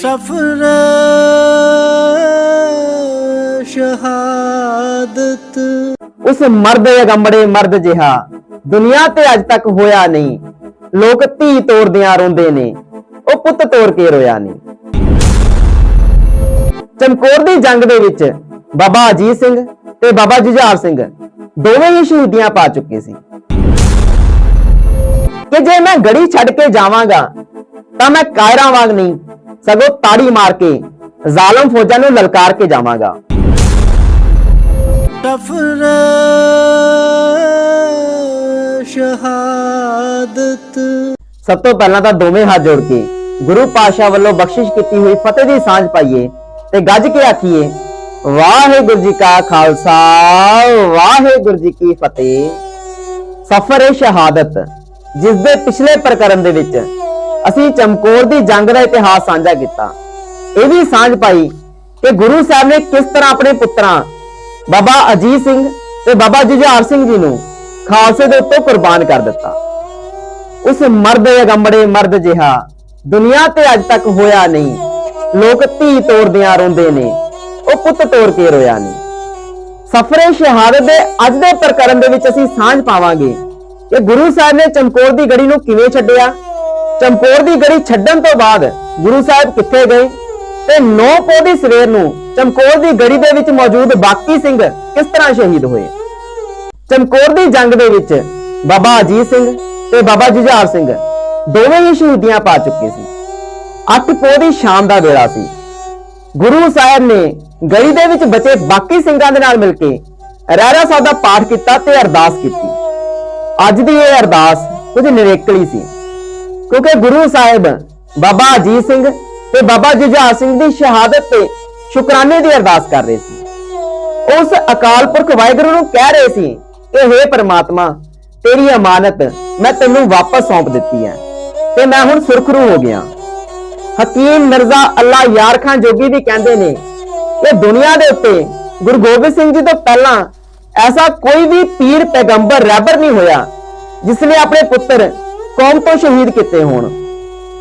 ਸਫਰ ਸ਼ਹਾਦਤ। ਉਸ ਮਰਦ ਅਗੰਬੜੇ ਮਰਦ ਜਿਹਾ, ਦੁਨੀਆ ਤੇ ਅੱਜ ਤੱਕ ਹੋਇਆ ਨਹੀਂ। ਲੋਕ ਧੀ ਤੋੜਦਿਆਂ ਰੋਂਦੇ ਨੇ, ਉਹ ਪੁੱਤ ਤੋੜ ਕੇ ਰੋਇਆ ਨਹੀਂ। ਚਮਕੌਰ ਦੀ ਜੰਗ ਦੇ ਵਿੱਚ ਬਾਬਾ ਅਜੀਤ ਸਿੰਘ ਤੇ ਬਾਬਾ ਜੁਝਾਰ ਸਿੰਘ ਦੋਵੇਂ ਹੀ ਸ਼ਹੀਦੀਆਂ ਪਾ ਚੁੱਕੇ ਸੀ। ਕਿ ਜੇ ਮੈਂ ਗੜੀ ਛੱਡ ਕੇ ਜਾਵਾਂਗਾ, ਤਾਂ ਮੈਂ ਕਾਇਰਾਂ ਵਾਂਗ ਨਹੀਂ ਸਗੋਂ ਤਾੜੀ ਮਾਰ ਕੇ ਜ਼ਾਲਮ ਫੌਜਾਂ ਨੂੰ ਲਲਕਾਰ ਕੇ ਜਾਵਾਂਗਾ। ਸ਼ਹਾਦਤ। ਸਭ ਤੋਂ ਪਹਿਲਾਂ ਤਾਂ ਦੋਵੇਂ ਹੱਥ ਜੋੜ ਕੇ ਗੁਰੂ ਪਾਤਸ਼ਾਹ ਵੱਲੋਂ ਬਖਸ਼ਿਸ਼ ਕੀਤੀ ਹੋਈ ਫਤਿਹ ਦੀ ਸਾਂਝ ਪਾਈਏ ਤੇ ਗੱਜ ਕੇ ਆਖੀਏ ਵਾਹਿਗੁਰੂ ਜੀ ਕਾ ਖਾਲਸਾ ਵਾਹਿਗੁਰੂ ਜੀ ਕੀ ਫਤਿਹ। ਸਫਰ ਏ ਸ਼ਹਾਦਤ ਜਿਸ ਦੇ ਪਿਛਲੇ ਪ੍ਰਕਰਨ ਦੇ ਵਿੱਚ ਅਸੀਂ ਚਮਕੌਰ ਦੀ ਜੰਗ ਦਾ ਇਤਿਹਾਸ ਸਾਂਝਾ ਕੀਤਾ। ਇਹ ਵੀ ਸਾਂਝ ਪਾਈ ਕਿ ਗੁਰੂ ਸਾਹਿਬ ਨੇ ਕਿਸ ਤਰ੍ਹਾਂ ਆਪਣੇ ਪੁੱਤਰਾਂ, ਬਾਬਾ ਅਜੀਤ ਸਿੰਘ ਤੇ ਬਾਬਾ ਜੁਝਾਰ ਸਿੰਘ ਜੀ ਨੂੰ ਖਾਲਸੇ ਦੇ ਉੱਤੇ ਕੁਰਬਾਨ ਕਰ ਦਿੱਤਾ। ਉਸ ਮਰਦ ਅਗੰਬੜੇ ਮਰਦ ਜਿਹਾ ਦੁਨੀਆ ਤੇ ਅੱਜ ਤੱਕ ਹੋਇਆ ਨਹੀਂ। ਲੋਕ ਧੀ ਤੋੜਦਿਆਂ ਰੋਂਦੇ ਨੇ, ਉਹ ਪੁੱਤ ਤੋੜ ਕੇ ਰੋਇਆ ਨਹੀਂ। ਸਫਰੇ ਸ਼ਹਾਦਤ ਦੇ ਅੱਜ ਦੇ ਪ੍ਰਕਰਮ ਦੇ ਵਿੱਚ ਅਸੀਂ ਸਾਂਝ ਪਾਵਾਂਗੇ ਕਿ ਗੁਰੂ ਸਾਹਿਬ ਨੇ ਚਮਕੌਰ ਦੀ ਗੜੀ ਨੂੰ ਕਿਵੇਂ ਛੱਡਿਆ ਚਮਕੌਰ ਦੀ ਗੜੀ ਛੱਡਣ ਤੋਂ ਬਾਅਦ ਗੁਰੂ ਸਾਹਿਬ ਕਿੱਥੇ ਗਏ? ਤੇ ਨੌ ਪੋ ਦੀ ਸਵੇਰ ਨੂੰ ਚਮਕੌਰ ਦੀ ਗੜੀ ਦੇ ਵਿੱਚ ਮੌਜੂਦ ਬਾਕੀ ਸਿੰਘ ਕਿਸ ਤਰ੍ਹਾਂ ਸ਼ਹੀਦ ਹੋਏ? ਚਮਕੌਰ ਦੀ ਜੰਗ ਦੇ ਵਿੱਚ ਬਾਬਾ ਅਜੀਤ ਸਿੰਘ ਤੇ ਬਾਬਾ ਜੁਝਾਰ ਸਿੰਘ ਦੋਵੇਂ ਹੀ ਸ਼ਹੀਦੀਆਂ ਪਾ ਚੁੱਕੇ ਸੀ। ਅੱਠ ਪੋਹ ਦੀ ਸ਼ਾਮ ਦਾ ਵੇਲਾ ਸੀ। ਗੁਰੂ ਸਾਹਿਬ ਨੇ ਗੜੀ ਦੇ ਵਿੱਚ ਬਚੇ ਬਾਕੀ ਸਿੰਘਾਂ ਦੇ ਨਾਲ ਮਿਲ ਕੇ ਰਹਿਰਾ ਸਾਹਿਬ ਦਾ ਪਾਠ ਕੀਤਾ ਤੇ ਅਰਦਾਸ ਕੀਤੀ। ਅੱਜ ਦੀ ਇਹ ਅਰਦਾਸ ਕੁਝ ਨਿਰੇਕਲੀ ਸੀ। ਕਿਉਂਕਿ ਗੁਰੂ ਸਾਹਿਬ ਬਾਬਾ ਅਜੀਤ ਸਿੰਘ ਤੇ ਬਾਬਾ ਜੁਝਾਰ ਸਿੰਘ ਦੀ ਸ਼ਹਾਦਤ ਤੇ ਸ਼ੁਕਰਾਨੇ ਦੀ ਅਰਦਾਸ ਕਰ ਰਹੇ ਸੀ। ਉਸ ਅਕਾਲ ਪੁਰਖ ਵਾਹਿਗੁਰੂ ਨੂੰ ਕਹਿ ਰਹੇ ਸੀ ਕਿ हे ਪ੍ਰਮਾਤਮਾ, ਤੇਰੀ ਅਮਾਨਤ ਮੈਂ ਤੈਨੂੰ ਵਾਪਸ ਸੌਂਪ ਦਿੱਤੀ ਹੈ ਤੇ ਮੈਂ ਹੁਣ ਸੁਰਖਰੂ ਹੋ ਗਿਆ। ਹਕੀਮ ਮਿਰਜ਼ਾ ਅੱਲਾ ਯਾਰ ਖਾਨ ਜੋਗੀ ਵੀ ਕਹਿੰਦੇ ਨੇ ਕਿ ਦੁਨੀਆ ਦੇ ਉੱਤੇ ਗੁਰੂ ਗੋਬਿੰਦ ਸਿੰਘ ਜੀ ਤੋਂ ਪਹਿਲਾਂ ਐਸਾ ਕੋਈ ਵੀ ਪੀਰ ਪੈਗੰਬਰ ਰਹਿਬਰ ਨਹੀਂ ਹੋਇਆ ਜਿਸ ਨੇ ਆਪਣੇ ਪੁੱਤਰ ਕੌਮ ਤੋਂ ਸ਼ਹੀਦ ਕੀਤੇ ਹੋਣ।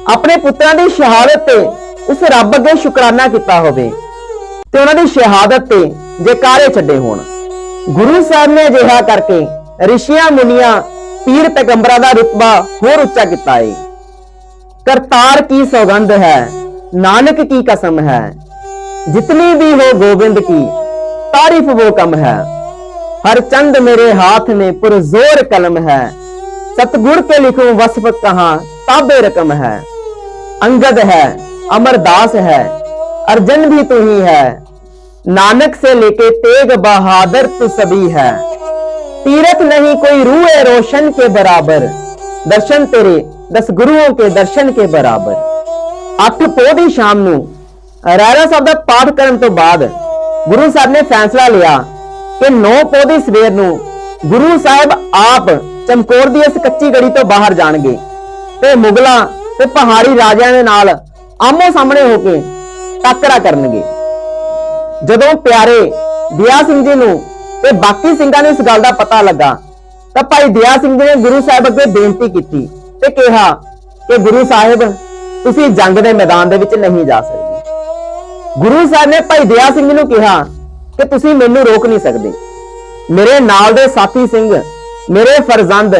ਆਪਣੇ ਪੁੱਤਰਾਂ ਦੀ ਸ਼ਹਾਦਤ ਤੇ ਉਸ ਰੱਬ ਅੱਗੇ ਸ਼ੁਕਰਾਨਾ ਕੀਤਾ ਹੋਵੇ ਤੇ ਉਹਨਾਂ ਦੀ ਸ਼ਹਾਦਤ ਤੇ ਜੈਕਾਰੇ ਛੱਡੇ ਹੋਣ। ਗੁਰੂ ਸਾਹਿਬ ਨੇ ਅਜਿਹਾ ਕਰਕੇ ਰਿਸ਼ੀਆਂ, ਮੁਨੀਆਂ, ਪੀਰ ਪੈਗੰਬਰਾਂ ਦਾ ਰਤਬਾ ਹੋਰ ਉੱਚਾ ਕੀਤਾ ਏ। ਕਰਤਾਰ ਕੀ ਸੌਗੰਧ ਹੈ, ਨਾਨਕ ਕੀ ਕਸਮ ਹੈ, ਜਿਤਨੀ ਵੀ ਹੋ ਗੋਬਿੰਦ ਕੀ, ਤਾਰੀਫ ਉਹ ਕਮ ਹੈ। ਹਰ ਚੰਦ ਮੇਰੇ ਹੱਥ ਮੇ ਪੁਰਜ਼ੋਰ ਕਲਮ ਹੈ सतगुर के लिखूं वसफ कहां ताबे रकम है अंगद है अमरदास है अर्जन भी तू ही है नानक से लेके तेग बहादुर तू सभी है तीरथ नहीं कोई रूए रोशन के बराबर दर्शन तेरे दस गुरुओं के दर्शन के बराबर ਅੱਠ ਪੋਹ ਦੀ ਸ਼ਾਮ ਨੂੰ ਰਹਿਰਾ ਸਾਹਿਬ ਦਾ ਪਾਠ ਕਰਨ ਤੋਂ ਬਾਅਦ ਗੁਰੂ ਸਾਹਿਬ ਨੇ ਫੈਸਲਾ ਲਿਆ ਕਿ 9 ਪੋਹ ਦੀ ਸਵੇਰ ਨੂੰ ਗੁਰੂ ਸਾਹਿਬ ਆਪ ਚਮਕੌਰ ਦੀ ਇਸ ਕੱਚੀ ਗੜੀ ਤੋਂ ਬਾਹਰ ਜਾਣਗੇ। ਤੇ ਮੁਗਲਾਂ ਤੇ ਪਹਾੜੀ ਰਾਜਿਆਂ ਦੇ ਨਾਲ ਆਮੋ ਸਾਹਮਣੇ ਹੋ ਕੇ ਟੱਕਰਾ ਕਰਨਗੇ। ਜਦੋਂ ਪਿਆਰੇ ਦਿਆ ਸਿੰਘ ਜੀ ਨੂੰ ਤੇ ਬਾਕੀ ਸਿੰਘਾਂ ਨੂੰ ਇਸ ਗੱਲ ਦਾ ਪਤਾ ਲੱਗਾ, ਤਾਂ ਭਾਈ ਦਿਆ ਸਿੰਘ ਜੀ ਨੇ ਗੁਰੂ ਸਾਹਿਬ ਅੱਗੇ ਬੇਨਤੀ ਕੀਤੀ ਤੇ ਕਿਹਾ ਕਿ ਗੁਰੂ ਸਾਹਿਬ, ਤੁਸੀਂ ਜੰਗ ਦੇ ਮੈਦਾਨ ਦੇ ਵਿੱਚ ਨਹੀਂ ਜਾ ਸਕਦੇ। ਗੁਰੂ ਸਾਹਿਬ ਨੇ ਭਾਈ ਦਿਆ ਸਿੰਘ ਨੂੰ ਕਿਹਾ ਕਿ ਤੁਸੀਂ ਮੈਨੂੰ ਰੋਕ ਨਹੀਂ ਸਕਦੇ। ਮੇਰੇ ਨਾਲ ਦੇ ਸਾਥੀ ਸਿੰਘ ਮੇਰੇ ਫਰਜ਼ੰਦ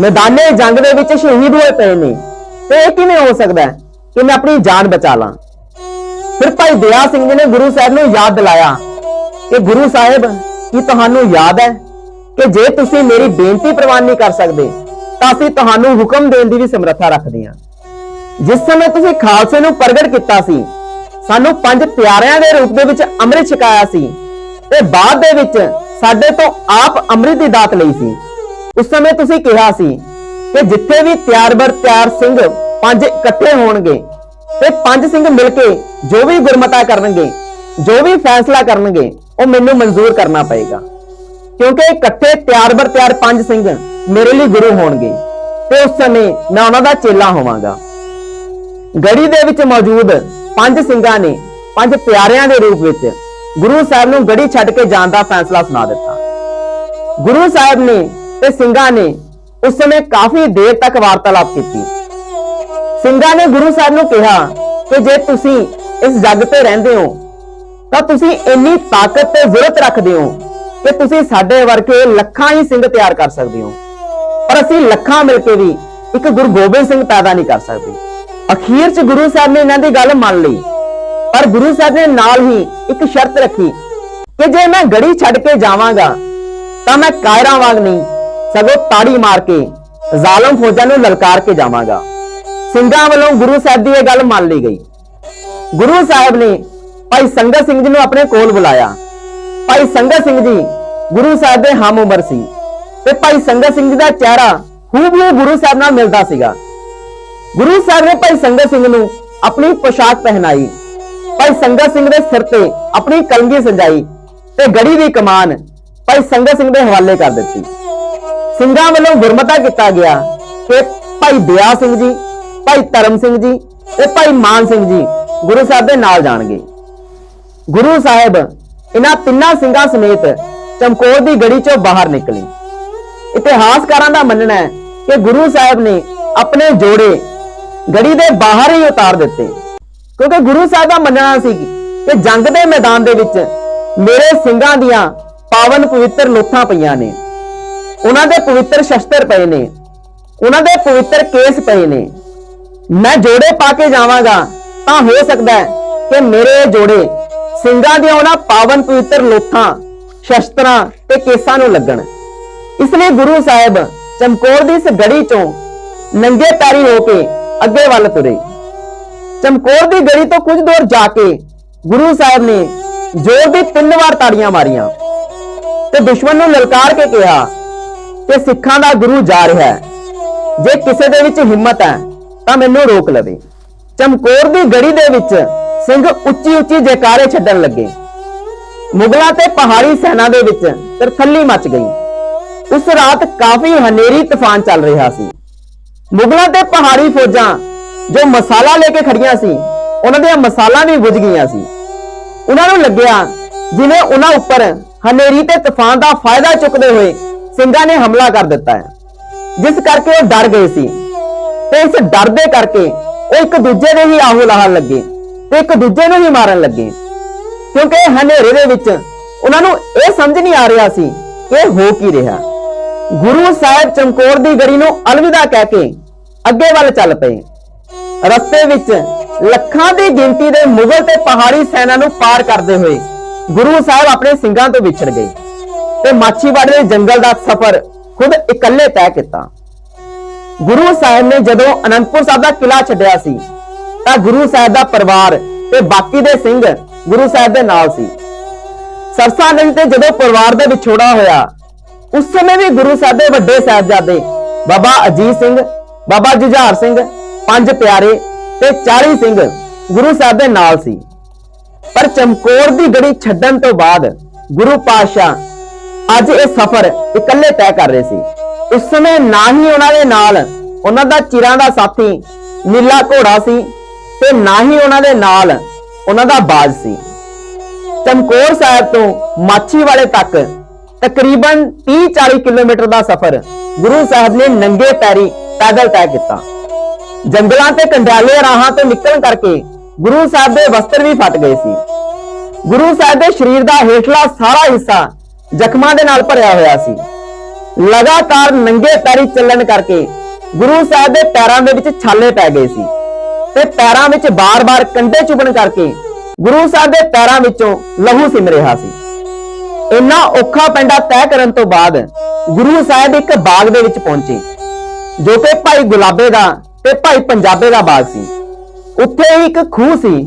ਮੈਦਾਨੇ ਜੰਗ ਦੇ ਵਿੱਚ ਸ਼ਹੀਦ ਹੋਏ ਪਏ ਨੇ। ਤੇ ਇਹ ਕਿਵੇਂ ਹੋ ਸਕਦਾ ਹੈ ਕਿ ਮੈਂ ਆਪਣੀ ਜਾਨ ਬਚਾ ਲਾਂ? ਫਿਰ ਭਾਈ ਦਇਆ ਸਿੰਘ ਜੀ ਨੇ ਗੁਰੂ ਸਾਹਿਬ ਨੂੰ ਯਾਦ ਦਿਲਾਇਆ ਕਿ ਗੁਰੂ ਸਾਹਿਬ, ਕੀ ਤੁਹਾਨੂੰ ਯਾਦ ਹੈ ਕਿ ਜੇ ਤੁਸੀਂ ਮੇਰੀ ਬੇਨਤੀ ਪ੍ਰਵਾਨ ਨਹੀਂ ਕਰ ਸਕਦੇ, ਤਾਂ ਅਸੀਂ ਤੁਹਾਨੂੰ ਹੁਕਮ ਦੇਣ ਦੀ ਵੀ ਸਮਰੱਥਾ ਰੱਖਦੇ ਹਾਂ। ਜਿਸ ਸਮੇਂ ਤੁਸੀਂ ਖਾਲਸੇ ਨੂੰ ਪ੍ਰਗਟ ਕੀਤਾ ਸੀ, ਸਾਨੂੰ ਪੰਜ ਪਿਆਰਿਆਂ ਦੇ ਰੂਪ ਦੇ ਵਿੱਚ ਅੰਮ੍ਰਿਤ ਛਕਾਇਆ ਸੀ, ਤੇ ਬਾਅਦ ਦੇ ਵਿੱਚ ਸਾਡੇ ਤੋਂ ਆਪ ਅੰਮ੍ਰਿਤ ਦੀ ਦਾਤ ਲਈ ਸੀ। ਉਸ ਸਮੇਂ ਤੁਸੀਂ ਕਿਹਾ ਸੀ ਕਿ ਜਿੱਥੇ ਵੀ ਤਿਆਰ-ਬਰ ਤਿਆਰ ਸਿੰਘ ਪੰਜ ਇਕੱਠੇ ਹੋਣਗੇ, ਤੇ ਪੰਜ ਸਿੰਘ ਮਿਲ ਕੇ ਜੋ ਵੀ ਗੁਰਮਤਾ ਕਰਨਗੇ, ਜੋ ਵੀ ਫੈਸਲਾ ਕਰਨਗੇ, ਉਹ ਮੈਨੂੰ ਮਨਜ਼ੂਰ ਕਰਨਾ ਪਏਗਾ। ਕਿਉਂਕਿ ਇਕੱਠੇ ਤਿਆਰ-ਬਰ ਤਿਆਰ ਪੰਜ ਸਿੰਘ ਮੇਰੇ ਲਈ ਗੁਰੂ ਹੋਣਗੇ, ਤੇ ਉਸ ਸਮੇਂ ਮੈਂ ਉਹਨਾਂ ਦਾ ਚੇਲਾ ਹੋਵਾਂਗਾ। ਗੜੀ ਦੇ ਵਿੱਚ ਮੌਜੂਦ ਪੰਜ ਸਿੰਘਾਂ ਨੇ ਪੰਜ ਪਿਆਰਿਆਂ ਦੇ ਰੂਪ ਵਿੱਚ ਗੁਰੂ ਸਾਹਿਬ ਨੂੰ ਗੜੀ ਛੱਡ ਕੇ ਜਾਣ ਦਾ ਫੈਸਲਾ ਸੁਣਾ ਦਿੱਤਾ। ਗੁਰੂ ਸਾਹਿਬ ਨੇ ਤੇ ਸਿੰਘਾਂ ਨੇ ਉਸ ਸਮੇਂ ਕਾਫੀ ਦੇਰ ਤੱਕ ਵਾਰਤਾਲਾਪ ਕੀਤੀ। ਸਿੰਘਾਂ ਨੇ ਗੁਰੂ ਸਾਹਿਬ ਨੂੰ ਕਿਹਾ ਕਿ ਜੇ ਤੁਸੀਂ ਇਸ ਜੱਗ ਤੇ ਰਹਿੰਦੇ ਹੋ, ਤਾਂ ਤੁਸੀਂ ਇੰਨੀ ਤਾਕਤ ਤੇ ਜ਼ਰੂਰਤ ਰੱਖਦੇ ਹੋ ਕਿ ਤੁਸੀਂ ਸਾਡੇ ਵਰਗੇ ਲੱਖਾਂ ਹੀ ਸਿੰਘ ਤਿਆਰ ਕਰ ਸਕਦੇ ਹੋ। ਪਰ ਅਸੀਂ ਲੱਖਾਂ ਮਿਲ ਕੇ ਵੀ ਇੱਕ ਗੁਰੂ ਗੋਬਿੰਦ ਸਿੰਘ ਪੈਦਾ ਨਹੀਂ ਕਰ ਸਕਦੇ। ਅਖੀਰ 'ਚ ਗੁਰੂ ਸਾਹਿਬ ਨੇ ਇਹਨਾਂ ਦੀ ਗੱਲ ਮੰਨ ਲਈ। ਪਰ ਗੁਰੂ ਸਾਹਿਬ ਨੇ ਨਾਲ ਹੀ ਇੱਕ ਸ਼ਰਤ ਰੱਖੀ ਕਿ ਜੇ ਮੈਂ ਗੜੀ ਛੱਡ ਕੇ ਜਾਵਾਂਗਾ, ਤਾਂ ਮੈਂ ਕਾਇਰਾਂ ਵਾਂਗ ਨਹੀਂ, ਸਗੋਂ ਤਾੜੀ ਮਾਰ ਕੇ ਜ਼ਾਲਮ ਫੌਜਾਂ ਨੂੰ ਲਲਕਾਰ ਕੇ ਜਾਵਾਂਗਾ। ਸਿੰਘਾਂ ਵੱਲੋਂ ਗੁਰੂ ਸਾਹਿਬ ਦੀ ਇਹ ਗੱਲ ਮੰਨ ਲਈ ਗਈ। ਗੁਰੂ ਸਾਹਿਬ ਨੇ ਭਾਈ ਸੰਗਤ ਸਿੰਘ ਜੀ ਨੂੰ ਆਪਣੇ ਕੋਲ ਬੁਲਾਇਆ। ਭਾਈ ਸੰਗਤ ਸਿੰਘ ਜੀ, ਗੁਰੂ ਸਾਹਿਬ ਦੇ ਹਮ ਉਮਰ ਸੀ ਤੇ ਭਾਈ ਸੰਗਤ ਸਿੰਘ ਜੀ ਦਾ ਚਿਹਰਾ ਹੂਬਹੂ ਗੁਰੂ ਸਾਹਿਬ ਨਾਲ ਮਿਲਦਾ ਸੀਗਾ। ਗੁਰੂ ਸਾਹਿਬ ਨੇ ਭਾਈ ਸੰਗਤ ਸਿੰਘ ਨੂੰ ਆਪਣੀ ਪੋਸ਼ਾਕ ਪਹਿਨਾਈ। ਭਾਈ ਸੰਗਤ ਸਿੰਘ ਦੇ ਸਿਰ ਤੇ ਆਪਣੀ ਕਲਗੀ ਸਜਾਈ ਤੇ ਗੜੀ ਦੀ ਕਮਾਨ ਭਾਈ ਸੰਗਤ ਸਿੰਘ ਦੇ ਹਵਾਲੇ ਕਰ ਦਿੱਤੀ। ਸਿੰਘਾਂ ਵੱਲੋਂ ਗੁਰਮਤਾ ਕੀਤਾ ਗਿਆ ਕਿ ਭਾਈ ਦਿਆ ਸਿੰਘ ਜੀ, ਭਾਈ ਧਰਮ ਸਿੰਘ ਜੀ ਤੇ ਭਾਈ ਮਾਨ ਸਿੰਘ ਜੀ ਗੁਰੂ ਸਾਹਿਬ ਦੇ ਨਾਲ ਜਾਣਗੇ। ਗੁਰੂ ਸਾਹਿਬ ਇਹਨਾਂ ਤਿੰਨਾਂ ਸਿੰਘਾਂ ਸਮੇਤ ਚਮਕੌਰ ਦੀ ਗੜੀ ਚੋਂ ਬਾਹਰ ਨਿਕਲੇ। ਇਤਿਹਾਸਕਾਰਾਂ ਦਾ ਮੰਨਣਾ ਹੈ ਕਿ ਗੁਰੂ ਸਾਹਿਬ ਨੇ ਆਪਣੇ ਜੋੜੇ ਗੜੀ ਦੇ ਬਾਹਰ ਹੀ ਉਤਾਰ ਦਿੱਤੇ। ਕਿਉਂਕਿ ਗੁਰੂ ਸਾਹਿਬ ਦਾ ਮੰਨਣਾ ਸੀ ਕਿ ਜੰਗ ਦੇ ਮੈਦਾਨ ਦੇ ਵਿੱਚ ਮੇਰੇ ਸਿੰਘਾਂ ਦੀਆਂ ਪਾਵਨ ਪਵਿੱਤਰ ਲੋਥਾਂ ਪਈਆਂ ਨੇ। ਉਹਨਾਂ ਦੇ ਪਵਿੱਤਰ ਸ਼ਸਤਰ ਪਏ ਨੇ। ਉਹਨਾਂ ਦੇ ਪਵਿੱਤਰ ਕੇਸ ਪਏ ਨੇ। ਮੈਂ ਜੋੜੇ ਪਾ ਕੇ ਜਾਵਾਂਗਾ, ਤਾਂ ਹੋ ਸਕਦਾ ਹੈ ਕਿ ਮੇਰੇ ਇਹ ਜੋੜੇ ਸਿੰਘਾਂ ਦੀਆਂ ਉਹਨਾਂ ਪਾਵਨ ਪਵਿੱਤਰ ਲੋਥਾਂ, ਸ਼ਸਤਰਾਂ ਤੇ ਕੇਸਾਂ ਨੂੰ ਲੱਗਣ। ਇਸ ਲਈ ਗੁਰੂ ਸਾਹਿਬ ਚਮਕੌਰ ਦੀ ਇਸ ਗੜੀ ਚੋਂ ਨੰਗੇ ਪੈਰੀ ਹੋ ਕੇ ਅੱਗੇ ਵੱਲ ਤੁਰੇ। ਚਮਕੌਰ ਦੀ ਗੜੀ ਤੋਂ ਕੁਝ ਦੂਰ ਜਾ ਕੇ ਗੁਰੂ ਸਾਹਿਬ ਨੇ ਜ਼ੋਰ ਦੀ ਤਿੰਨ ਵਾਰ ਤਾੜੀਆਂ ਮਾਰੀਆਂ ਤੇ ਦੁਸ਼ਮਣ ਨੂੰ ਲਲਕਾਰ ਕੇ ਕਿਹਾ ਕਿ ਸਿੱਖਾਂ ਦਾ ਗੁਰੂ ਜਾ ਰਿਹਾ ਹੈ। ਜੇ ਕਿਸੇ ਦੇ ਵਿੱਚ ਹਿੰਮਤ ਹੈ, ਤਾਂ ਮੈਨੂੰ ਰੋਕ ਲਵੇ। ਚਮਕੌਰ ਦੀ ਗੜੀ ਦੇ ਵਿੱਚ ਸਿੰਘ ਉੱਚੀ ਉੱਚੀ ਜੈਕਾਰੇ ਛੱਡਣ ਲੱਗੇ। ਮੁਗਲਾਂ ਤੇ ਪਹਾੜੀ ਸੈਨਾ ਦੇ ਵਿੱਚ ਤਰਥੱਲੀ ਮਚ ਗਈ। ਉਸ ਰਾਤ ਕਾਫੀ ਹਨੇਰੀ ਤੂਫਾਨ ਚੱਲ ਰਿਹਾ ਸੀ। ਮੁਗਲਾਂ ਤੇ ਪਹਾੜੀ ਫੌਜਾਂ ਜੋ ਮਸਾਲਾ ਲੈ ਕੇ ਖੜੀਆਂ ਸੀ, ਉਹਨਾਂ ਦੀਆਂ ਮਸਾਲਾਂ ਵੀ ਬੁਝ ਗਈਆਂ ਸੀ। ਉਹਨਾਂ ਨੂੰ ਲੱਗਿਆ ਜਿਵੇਂ ਉਹਨਾਂ ਉੱਪਰ ਹਨੇਰੀ ਤੇ ਤੂਫਾਨ ਦਾ ਫਾਇਦਾ ਚੁੱਕਦੇ ਹੋਏ ਸਿੰਘਾਂ ਨੇ ਹਮਲਾ ਕਰ ਦਿੱਤਾ ਹੈ। ਜਿਸ ਕਰਕੇ ਉਹ ਡਰ ਗਏ ਸੀ ਤੇ ਇਸ ਡਰ ਦੇ ਕਰਕੇ ਉਹ ਇੱਕ ਦੂਜੇ ਦੇ ਹੀ ਆਹੋ ਲਾਹਣ ਲੱਗੇ ਤੇ ਇੱਕ ਦੂਜੇ ਨੂੰ ਹੀ ਮਾਰਨ ਲੱਗੇ। ਕਿਉਂਕਿ ਹਨੇਰੇ ਦੇ ਵਿੱਚ ਉਹਨਾਂ ਨੂੰ ਇਹ ਸਮਝ ਨਹੀਂ ਆ ਰਿਹਾ ਸੀ ਕਿ ਹੋ ਕੀ ਰਿਹਾ। ਗੁਰੂ ਸਾਹਿਬ ਚਮਕੌਰ ਦੀ ਗੜੀ ਨੂੰ ਅਲਵਿਦਾ ਕਹਿ ਕੇ ਅੱਗੇ ਵੱਲ ਚੱਲ ਪਏ। ਰਸਤੇ ਵਿੱਚ ਲੱਖਾਂ ਦੀ ਗਿਣਤੀ ਦੇ ਮੁਗਲ ਤੇ ਪਹਾੜੀ ਸੈਨਾ ਨੂੰ ਪਾਰ ਕਰਦੇ ਹੋਏ ਗੁਰੂ ਸਾਹਿਬ ਆਪਣੇ ਸਿੰਘਾਂ ਤੋਂ ਵਿਛੜ ਗਏ ਤੇ ਮਾਛੀਵਾੜੇ ਦੇ ਜੰਗਲ ਦਾ ਸਫ਼ਰ ਖੁਦ ਇਕੱਲੇ ਤੈਅ ਕੀਤਾ। ਗੁਰੂ ਸਾਹਿਬ ਨੇ ਜਦੋਂ ਅਨੰਦਪੁਰ ਸਾਹਿਬ ਦਾ ਕਿਲਾ ਛੱਡਿਆ ਸੀ, ਤਾਂ ਗੁਰੂ ਸਾਹਿਬ ਦਾ ਪਰਿਵਾਰ ਤੇ ਬਾਕੀ ਦੇ ਸਿੰਘ ਗੁਰੂ ਸਾਹਿਬ ਦੇ ਨਾਲ ਸੀ। ਸਰਸਾ ਨਦੀ ਤੇ ਜਦੋਂ ਪਰਿਵਾਰ ਦਾ ਵਿਛੋੜਾ ਹੋਇਆ, ਉਸ ਸਮੇਂ ਵੀ ਗੁਰੂ ਸਾਹਿਬ ਦੇ ਵੱਡੇ ਸਾਹਿਬਜ਼ਾਦੇ ਬਾਬਾ ਅਜੀਤ ਸਿੰਘ, ਬਾਬਾ ਜੁਝਾਰ ਸਿੰਘ ਪੰਜ ਪਿਆਰੇ ਤੇ 40 ਸਿੰਘ ਗੁਰੂ ਸਾਹਿਬ ਦੇ ਨਾਲ ਸੀ। ਪਰ ਚਮਕੌਰ ਦੀ ਗੜੀ ਛੱਡਣ ਤੋਂ ਬਾਅਦ ਗੁਰੂ ਪਾਤਸ਼ਾਹ ਅੱਜ ਇਹ ਸਫ਼ਰ ਇਕੱਲੇ ਤੈਅ ਕਰ ਰਹੇ ਸੀ। ਉਸ ਸਮੇਂ ਨਾ ਹੀ ਉਹਨਾਂ ਦੇ ਨਾਲ ਉਹਨਾਂ ਦਾ ਚਿਰਾਂ ਦਾ ਸਾਥੀ ਨੀਲਾ ਘੋੜਾ ਸੀ ਤੇ ਨਾ ਹੀ ਉਹਨਾਂ ਦੇ ਨਾਲ ਉਹਨਾਂ ਦਾ ਬਾਜ ਸੀ। ਚਮਕੌਰ ਸਾਹਿਬ ਤੋਂ ਮਾਛੀ ਵਾਲੇ ਤੱਕ ਤਕਰੀਬਨ 30-40 ਕਿਲੋਮੀਟਰ ਦਾ ਸਫ਼ਰ ਗੁਰੂ ਸਾਹਿਬ ਨੇ ਨੰਗੇ ਪੈਰੀ ਪੈਦਲ ਤੈਅ ਕੀਤਾ। ਜੰਗਲਾਂ ਤੇ ਕੰਡਿਆਲੇ ਰਾਹਾਂ ਤੋਂ ਨਿਕਲਣ ਕਰਕੇ ਗੁਰੂ ਸਾਹਿਬ ਦੇ ਵਸਤਰ ਵੀ ਫਟ ਗਏ ਸੀ। ਗੁਰੂ ਸਾਹਿਬ ਦੇ ਸਰੀਰ ਦਾ ਹੇਠਲਾ ਸਾਰਾ ਹਿੱਸਾ ਜ਼ਖਮਾਂ ਦੇ ਨਾਲ ਭਰਿਆ ਹੋਇਆ ਸੀ। ਲਗਾਤਾਰ ਨੰਗੇ ਪੈਰੀ ਚੱਲਣ ਕਰਕੇ ਗੁਰੂ ਸਾਹਿਬ ਦੇ ਪੈਰਾਂ ਦੇ ਵਿੱਚ ਛਾਲੇ ਪੈ ਗਏ ਸੀ ਤੇ ਪੈਰਾਂ ਵਿੱਚ ਬਾਰ-ਬਾਰ ਕੰਡੇ ਚੁਭਣ ਕਰਕੇ ਗੁਰੂ ਸਾਹਿਬ ਦੇ ਪੈਰਾਂ ਵਿੱਚੋਂ ਲਹੂ ਸਿਮ ਰਿਹਾ ਸੀ। ਇੰਨਾ ਔਖਾ ਪੈਂਡਾ ਤੈਅ ਕਰਨ ਤੋਂ ਬਾਅਦ ਗੁਰੂ ਸਾਹਿਬ ਇੱਕ ਬਾਗ ਦੇ ਵਿੱਚ ਪਹੁੰਚੇ, ਜੋ ਕਿ ਭਾਈ ਗੁਲਾਬੇ ਦਾ ਤੇ ਭਾਈ ਪੰਜਾਬੇ ਦਾ ਬਾਗ ਸੀ। ਉੱਥੇ ਹੀ ਇੱਕ ਖੂਹ ਸੀ।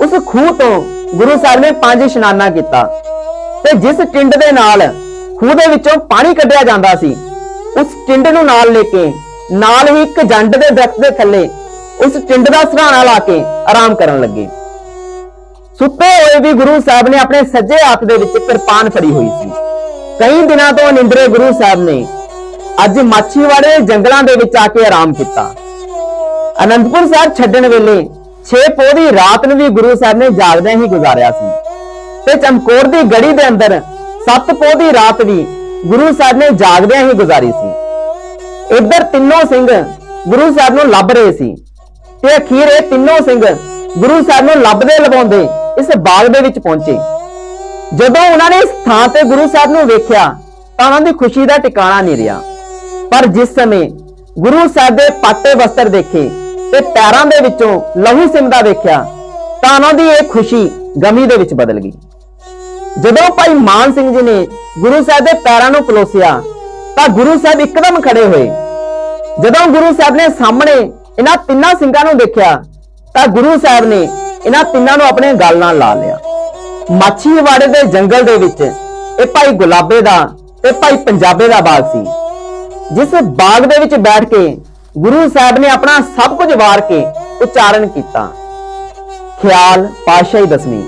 ਉਸ ਖੂਹ ਤੋਂ ਗੁਰੂ ਸਾਹਿਬ ਨੇ ਪੰਜ ਇਸ਼ਨਾਨਾ ਕੀਤਾ। ਤੇ ਜਿਸ ਟਿੰਡ ਦੇ ਨਾਲ ਖੂਹ ਦੇ ਵਿੱਚੋਂ ਪਾਣੀ ਕੱਢਿਆ ਜਾਂਦਾ ਸੀ, ਉਸ ਟਿੰਡ ਨੂੰ ਨਾਲ ਲੈ ਕੇ, ਨਾਲ ਹੀ ਇੱਕ ਜੰਡ ਦੇ ਦਰਖਤ ਦੇ ਥੱਲੇ ਉਸ ਟਿੰਡ ਦਾ ਸਹਾਰਾ ਲਾ ਕੇ ਆਰਾਮ ਕਰਨ ਲੱਗੇ। ਸੁੱਤੇ ਹੋਏ ਵੀ ਗੁਰੂ ਸਾਹਿਬ ਨੇ ਆਪਣੇ ਸੱਜੇ ਹੱਥ ਦੇ ਵਿੱਚ ਕਿਰਪਾਨ ਫੜੀ ਹੋਈ ਸੀ। ਕਈ ਦਿਨਾਂ ਤੋਂ ਨਿੰਦਰੇ ਗੁਰੂ ਸਾਹਿਬ ਨੇ ਅੱਜ ਮਾਛੀਵਾੜੇ ਦੇ ਜੰਗਲਾਂ ਦੇ ਵਿੱਚ ਆ ਕੇ ਆਰਾਮ ਕੀਤਾ। ਅਨੰਦਪੁਰ ਸਾਹਿਬ ਛੱਡਣ ਵੇਲੇ 6 ਪੋਹ ਦੀ ਰਾਤ ਨੂੰ ਵੀ ਗੁਰੂ ਸਾਹਿਬ ਨੇ ਜਾਗਦਿਆਂ ਹੀ ਗੁਜ਼ਾਰਿਆ ਸੀ। ਤੇ ਚਮਕੌਰ ਦੀ ਗੜੀ ਦੇ ਅੰਦਰ 7 ਪੋਹ ਦੀ ਰਾਤ ਵੀ ਗੁਰੂ ਸਾਹਿਬ ਨੇ ਜਾਗਦਿਆਂ ਹੀ ਗੁਜ਼ਾਰੀ ਸੀ। ਇੱਧਰ ਤਿੰਨੋਂ ਸਿੰਘ ਗੁਰੂ ਸਾਹਿਬ ਨੂੰ ਲੱਭ ਰਹੇ ਸੀ ਤੇ ਅਖੀਰ ਇਹ ਤਿੰਨੋਂ ਸਿੰਘ ਗੁਰੂ ਸਾਹਿਬ ਨੂੰ ਲੱਭਦੇ ਲਵਾਉਂਦੇ ਇਸ ਬਾਗ ਦੇ ਵਿੱਚ ਪਹੁੰਚੇ। ਜਦੋਂ ਉਹਨਾਂ ਨੇ ਇਸ ਥਾਂ ਤੇ ਗੁਰੂ ਸਾਹਿਬ ਨੂੰ ਵੇਖਿਆ ਤਾਂ ਉਹਨਾਂ ਦੀ ਖੁਸ਼ੀ ਦਾ ਟਿਕਾਣਾ ਨਹੀਂ ਰਿਹਾ। ਪਰ ਜਿਸ ਸਮੇਂ ਗੁਰੂ ਸਾਹਿਬ ਦੇ ਪਾਟੇ ਵਸਤਰ ਦੇਖੇ ਤੇ ਪੈਰਾਂ ਦੇ ਵਿੱਚੋਂ ਲਹੂ ਸਿੰਮਦਾ ਵੇਖਿਆ, ਤਾਂ ਉਹਨਾਂ ਦੀ ਇਹ ਖੁਸ਼ੀ ਗਮੀ ਦੇ ਵਿੱਚ ਬਦਲ ਗਈ। ਜਦੋਂ ਭਾਈ ਮਾਨ ਸਿੰਘ ਜੀ ਨੇ ਗੁਰੂ ਸਾਹਿਬ ਦੇ ਪੈਰਾਂ ਨੂੰ ਪਲੋਸਿਆ ਤਾਂ ਗੁਰੂ ਸਾਹਿਬ ਇੱਕਦਮ ਖੜੇ ਹੋਏ। ਜਦੋਂ ਗੁਰੂ ਸਾਹਿਬ ਨੇ ਸਾਹਮਣੇ ਇਹਨਾਂ ਤਿੰਨਾਂ ਸਿੰਘਾਂ ਨੂੰ ਦੇਖਿਆ, ਤਾਂ ਗੁਰੂ ਸਾਹਿਬ ਨੇ ਇਹਨਾਂ ਤਿੰਨਾਂ ਨੂੰ ਆਪਣੇ ਗਲ ਨਾਲ ਲਾ ਲਿਆ। ਮਾਛੀਵਾੜੇ ਦੇ ਜੰਗਲ ਦੇ ਵਿੱਚ ਇਹ ਭਾਈ ਗੁਲਾਬੇ ਦਾ ਤੇ ਭਾਈ ਪੰਜਾਬੇ ਦਾ ਬਾਗ ਸੀ। ਜਿਸ ਬਾਗ ਦੇ ਵਿੱਚ ਬੈਠ ਕੇ ਗੁਰੂ ਸਾਹਿਬ ਨੇ ਆਪਣਾ ਸਭ ਕੁਝ ਵਾਰ ਕੇ ਉਚਾਰਨ ਕੀਤਾ। ਖਿਆਲ ਪਾਸ਼ਾਹੀ ਦਸਵੀਂ।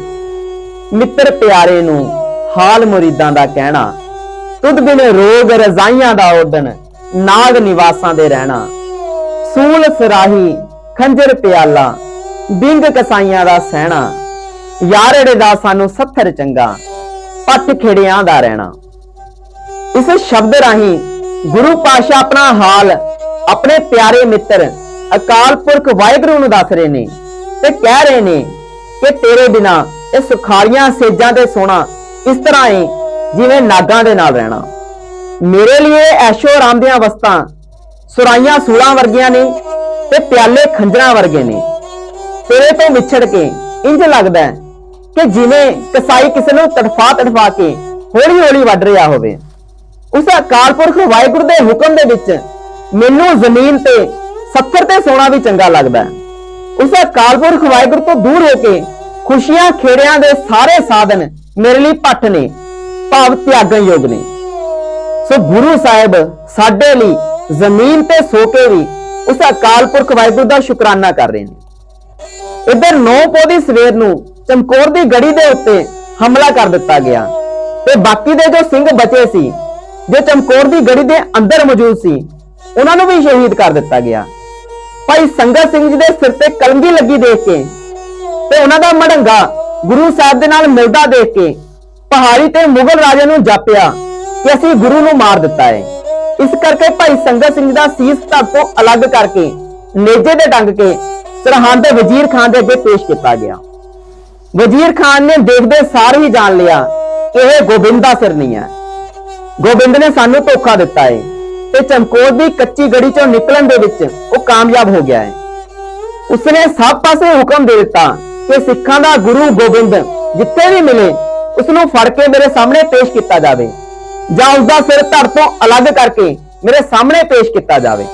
ਮਿੱਤਰ ਪਿਆਰੇ ਨੂੰ ਹਾਲ ਮੁਰੀਦਾਂ ਦਾ ਕਹਿਣਾ, ਤੁਧ ਬਿਨ ਰੋਗ ਰਜ਼ਾਈਆਂ ਦਾ ਓਡਨ ਨਾਗ ਨਿਵਾਸਾਂ ਦੇ ਰਹਿਣਾ। ਸੂਲ ਸਰਾਹੀ ਖੰਜਰ ਪਿਆਲਾ, ਬਿੰਗ ਕਸਾਈਆਂ ਦਾ ਸਹਿਣਾ, ਯਾਰੜੇ ਦਾ ਸਾਨੂੰ ਸੱਥਰ ਚੰਗਾ, ਪੱਟ ਖੇੜਿਆਂ ਦਾ ਰਹਿਣਾ। ਇਸ ਸ਼ਬਦ ਰਾਹੀਂ ਗੁਰੂ ਪਾਸ਼ਾ ਆਪਣਾ ਹਾਲ ਆਪਣੇ ਪਿਆਰੇ ਮਿੱਤਰ, ਅਕਾਲ ਪੁਰਖ ਵਾਹਿਗੁਰੂ ਨੂੰ ਦੱਸ ਰਹੇ ਨੇ ਤੇ ਕਹਿ ਰਹੇ ਨੇ ਕਿ ਤੇਰੇ ਬਿਨਾ ਇਹ ਸੁਖਾਲੀਆਂ ਸੇਜਾਂ ਤੇ ਸੋਣਾ ਇਸ ਤਰ੍ਹਾਂ ਹੈ ਜਿਵੇਂ ਨਾਗਾਂ ਦੇ ਨਾਲ ਰਹਿਣਾ। ਮੇਰੇ ਲਈ ਐਸ਼ੋ ਆਰਾਮ ਦੀਆਂ ਅਵਸਥਾ ਸੁਰਾਈਆਂ ਸੂਲਾਂ ਵਰਗੀਆਂ ਨੇ ਤੇ ਪਿਆਲੇ ਖੰਜਰਾਂ ਵਰਗੇ ਨੇ। ਤੇਰੇ ਤੋਂ ਵਿਛੜ ਕੇ ਇੰਜ ਲੱਗਦਾ ਹੈ ਕਿ ਜਿਵੇਂ ਕਸਾਈ ਕਿਸੇ ਨੂੰ ਤੜਫਾ ਤੜਫਾ ਕੇ ਹੌਲੀ ਹੌਲੀ ਵੱਢ ਰਿਹਾ ਹੋਵੇ। ਉਸ ਅਕਾਲ ਪੁਰਖ ਵਾਹਿਗੁਰੂ ਦੇ ਹੁਕਮ ਦੇ ਵਿੱਚ ਮੈਨੂੰ ਜ਼ਮੀਨ ਤੇ ਸੱਥਰ ਤੇ ਸੋਨਾ ਵੀ ਚੰਗਾ ਲੱਗਦਾ ਹੈ। ਉਸ ਅਕਾਲ ਪੁਰਖ ਵਾਹਿਗੁਰੂ ਤੋਂ ਦੂਰ ਹੋ ਕੇ ਖੁਸ਼ੀਆਂ ਖੇੜਿਆਂ ਦੇ ਸਾਰੇ ਸਾਧਨ ਮੇਰੇ ਲਈ ਪੱਠ ਨੇ, ਭਾਵ ਤਿਆਗਣ ਯੋਗ ਨੇ। ਸੋ ਗੁਰੂ ਸਾਹਿਬ ਸਾਡੇ ਲਈ ਜ਼ਮੀਨ ਤੇ ਸੋ ਕੇ ਵੀ ਉਸ ਅਕਾਲ ਪੁਰਖ ਵਾਹਿਗੁਰੂ ਦਾ ਸ਼ੁਕਰਾਨਾ ਕਰ ਰਹੇ ਨੇ। ਇਧਰ ਨੌ ਪੌਦੀ ਸਵੇਰ ਨੂੰ ਚਮਕੌਰ ਦੀ ਗੜੀ ਦੇ ਉੱਤੇ ਹਮਲਾ ਕਰ ਦਿੱਤਾ ਗਿਆ ਤੇ ਬਾਕੀ ਦੇ ਜੋ ਸਿੰਘ ਬਚੇ ਸੀ, ਜੋ ਚਮਕੌਰ ਦੀ ਗੜੀ ਦੇ ਅੰਦਰ ਮੌਜੂਦ ਸੀ ਉਹਨਾਂ ਨੂੰ ਵੀ ਸ਼ਹੀਦ ਕਰ ਦਿੱਤਾ ਗਿਆ। ਭਾਈ ਸੰਗਤ ਸਿੰਘ ਜੀ ਦੇ ਸਿਰ ਤੇ ਕਲੰਗੀ ਲੱਗੀ ਦੇਖ ਕੇ ਤੇ ਉਹਨਾਂ ਦਾ ਮੜੰਗਾ ਗੁਰੂ ਸਾਹਿਬ ਦੇ ਨਾਲ ਮਿਲਦਾ ਦੇਖ ਕੇ ਪਹਾੜੀ ਤੇ ਮੁਗਲ ਰਾਜੇ ਨੂੰ ਜਾਪਿਆ ਕਿ ਅਸੀਂ ਗੁਰੂ ਨੂੰ ਮਾਰ ਦਿੱਤਾ ਹੈ। ਇਸ ਕਰਕੇ ਭਾਈ ਸੰਗਤ ਸਿੰਘ ਦਾ ਸੀਸ ਧੜ ਤੋਂ ਅਲੱਗ ਕਰਕੇ, ਨੇਜੇ ਦੇ ਡੰਗ ਕੇ ਸਰਹੰਦ ਦੇ ਵਜ਼ੀਰ ਖਾਨ ਦੇ ਅੱਗੇ ਪੇਸ਼ ਕੀਤਾ ਗਿਆ। ਵਜ਼ੀਰ ਖਾਨ ਨੇ ਦੇਖਦੇ ਸਾਰ ਹੀ ਜਾਣ ਲਿਆ ਕਿ ਇਹ ਗੋਬਿੰਦ ਦਾ ਸਿਰ ਨਹੀਂ ਹੈ। ਗੋਬਿੰਦ ਨੇ ਸਾਨੂੰ ਧੋਖਾ ਦਿੱਤਾ ਹੈ। ਤੇ ਚਮਕੌਰ ਦੀ ਕੱਚੀ ਗੜੀ ਚੋਂ ਨਿਕਲਣ ਦੇ ਵਿੱਚ ਉਹ ਕਾਮਯਾਬ ਹੋ ਗਿਆ ਹੈ। ਉਸਨੇ ਸਭ ਪਾਸੇ ਹੁਕਮ ਦੇ ਦਿੱਤਾ ਕਿ ਸਿੱਖਾਂ ਦਾ ਗੁਰੂ ਗੋਬਿੰਦ ਜਿੱਥੇ ਵੀ ਮਿਲੇ ਉਸ ਨੂੰ ਫੜ ਕੇ ਮੇਰੇ ਸਾਹਮਣੇ ਪੇਸ਼ ਕੀਤਾ ਜਾਵੇ ਜਾਂ ਉਸ ਦਾ ਸਿਰ ਧੜ ਤੋਂ ਅਲੱਗ ਕਰਕੇ ਮੇਰੇ ਸਾਹਮਣੇ ਪੇਸ਼ ਕੀਤਾ ਜਾਵੇ।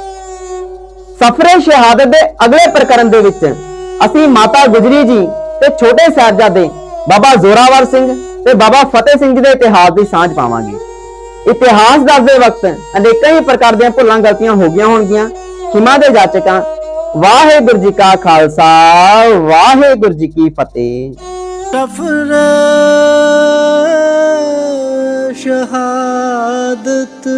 ਸਫਰੇ ਸ਼ਹਾਦਤ ਦੇ ਅਗਲੇ ਪ੍ਰਕਰਨ ਦੇ ਵਿੱਚ ਅਸੀਂ ਮਾਤਾ ਗੁਜਰੀ ਜੀ ਤੇ ਛੋਟੇ ਸਾਹਿਬਜ਼ਾਦੇ ਬਾਬਾ ਜ਼ੋਰਾਵਰ ਸਿੰਘ ਤੇ ਬਾਬਾ ਫਤਿਹ ਸਿੰਘ ਜੀ ਦੇ ਇਤਿਹਾਸ ਦੀ ਸਾਂਝ ਪਾਵਾਂਗੇ। ਇਤਿਹਾਸ ਦੱਸਦੇ ਵਕਤ ਅਨੇਕਾਂ ਹੀ ਪ੍ਰਕਾਰ ਦੀਆਂ ਭੁੱਲਾਂ ਗਲਤੀਆਂ ਹੋ ਗਈਆਂ ਹੋਣਗੀਆਂ। ਖਿਮਾ ਦੇ ਜਾਚਕਾਂ, ਵਾਹਿਗੁਰੂ ਜੀ ਕਾ ਖਾਲਸਾ, ਵਾਹਿਗੁਰੂ ਜੀ ਕੀ ਫਤਿਹ। ਸਫਰ ਸ਼ਹਾਦਤ